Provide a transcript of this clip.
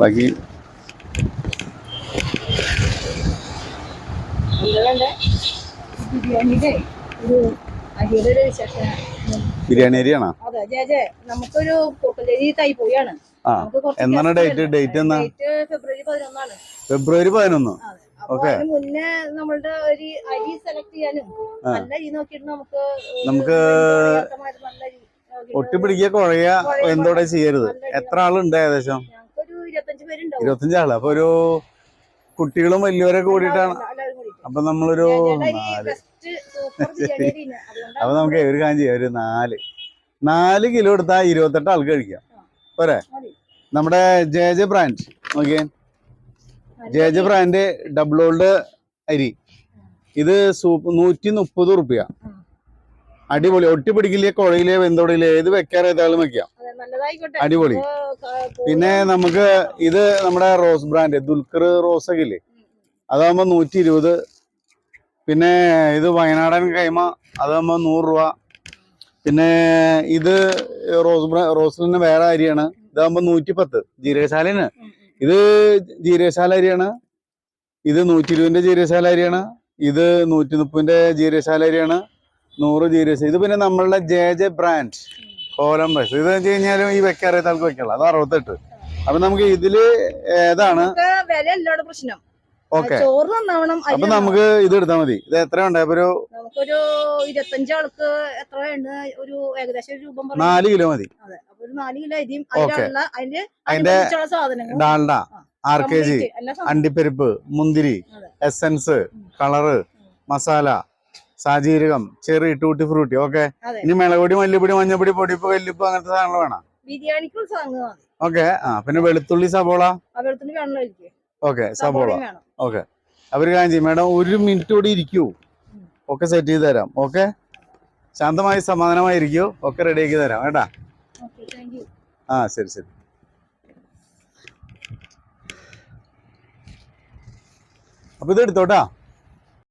ബാക്കി ബിരിയാണി അരിയാണോ? നമുക്കൊരു പൊട്ടലരി തൈ പോയാണ്. നമുക്ക് കുറച്ച് എന്നാണ് ഡേറ്റ്. ഡേറ്റ് എന്നാ? ഫെബ്രുവരി പതിനൊന്നാണ്. ഫെബ്രുവരി പതിനൊന്ന്. അതെ. അപ്പൊ അതിന് മുന്നേ നമ്മളുടെ ഒരു അരി സെലക്ട് ചെയ്യാനും നല്ല അരി നോക്കിയിട്ട് നമുക്ക് നമുക്ക് ഒട്ടിപ്പിടിക്കുക കുഴയ എന്തോടെ ചെയ്യരുത്. എത്ര ആളുണ്ട് ഏകദേശം? ഇരുപത്തഞ്ച് ആൾ അപ്പൊ ഒരു കുട്ടികളും വലിയവരൊക്കെ കൂടിയിട്ടാണ്. അപ്പൊ നമ്മളൊരു നാല് അപ്പൊ നമുക്ക് ഒരു കാര്യം ചെയ്യാം. ഒരു നാല്. നാല് കിലോ എടുത്താൽ ഇരുപത്തെട്ട് ആൾക്ക് കഴിക്കാം. പോരെ? നമ്മുടെ ജെ ജെ ബ്രാൻഡ്. നോക്കിയേ. J J brand double old അരി. ഇത് സൂപ്പ് നൂറ്റി മുപ്പത് റുപ്യ അടിപൊളി. അടിപൊളി ഒട്ടിപ്പിടിക്കില്ലേ കുഴയിലേ വെന്തോടിയില്ലേ ഏത് വെക്കാറേതായാലും വെക്കാം. അടിപൊളി. പിന്നെ നമുക്ക് ഇത് നമ്മുടെ റോസ് ബ്രാൻഡ് ദുൽഖർ റോസ് ഒക്കെ അതാകുമ്പോ അതാകുമ്പോൾ നൂറ്റി ഇരുപത് പിന്നെ ഇത് വയനാടൻ കൈമ അതാകുമ്പോൾ നൂറ് രൂപ പിന്നെ ഇത് റോസ് റോസ് തന്നെ വേറെ അരിയാണ്. ഇതാകുമ്പോൾ നൂറ്റി പത്ത് ജീരകശാലന്. ഇത് ജീരകശാല അരിയാണ്. ഇത് നൂറ്റി ഇരുപതിന്റെ ജീരകശാല അരിയാണ്. ഇത് നൂറ്റി മുപ്പതിന്റെ ജീരകശാല അരിയാണ്. നൂറ് ജീരകശാല. ഇത് പിന്നെ നമ്മളുടെ ജെ ജെ ബ്രാൻഡ്. കോലം പൈസ. ഇത് വെച്ച് കഴിഞ്ഞാലും ഈ വെക്കാറിയ ആൾക്ക് വെക്കുള്ളൂ അത് അറുപത്തെട്ട്. അപ്പൊ നമുക്ക് ഇതിൽ ഏതാണ്? വില അല്ലോടെ പ്രശ്നം. ഓക്കെ. അപ്പൊ നമുക്ക് ഇത് എടുത്താൽ മതി. ഇത് എത്ര ഉണ്ട്? ഒരു നമുക്കൊരു ഇരുപത്തഞ്ചാൾക്ക് എത്ര ഉണ്ട്? ഒരു ഏകദേശം ഒരു രൂപം പറയും. നാല് കിലോ മതി. നാല് കിലോ അരിയും അതിന്റെ ഡാൽഡ ആർ കെ ജി. അണ്ടിപ്പരിപ്പ് മുന്തിരി എസൻസ് കളറ് മസാല സാജീരകം ചെറി ടൂട്ടി ഫ്രൂട്ടി ഓക്കെ? ഇനി മിളകുടി മല്ലിപ്പൊടി മഞ്ഞപ്പൊടി പൊടിപ്പ് കല്ലിപ്പ് അങ്ങനത്തെ സാധനങ്ങൾ വേണം. ബിരിയാണിക്കുള്ള ഓക്കെ ആ പിന്നെ വെളുത്തുള്ളി സബോള ഓക്കെ സബോള ഓക്കെ. അവർ ചെയ്യും. മേഡം ഒരു മിനിറ്റ് കൂടി ഇരിക്കൂ. ഒക്കെ സെറ്റ് ചെയ്ത് തരാം. ഓക്കെ? ശാന്തമായി സമാധാനമായി ഇരിക്കൂ റെഡി ആക്കി തരാം. കേട്ടാ? ആ ശരി ശരി. അപ്പൊ ഇത് എടുത്തോട്ടാ.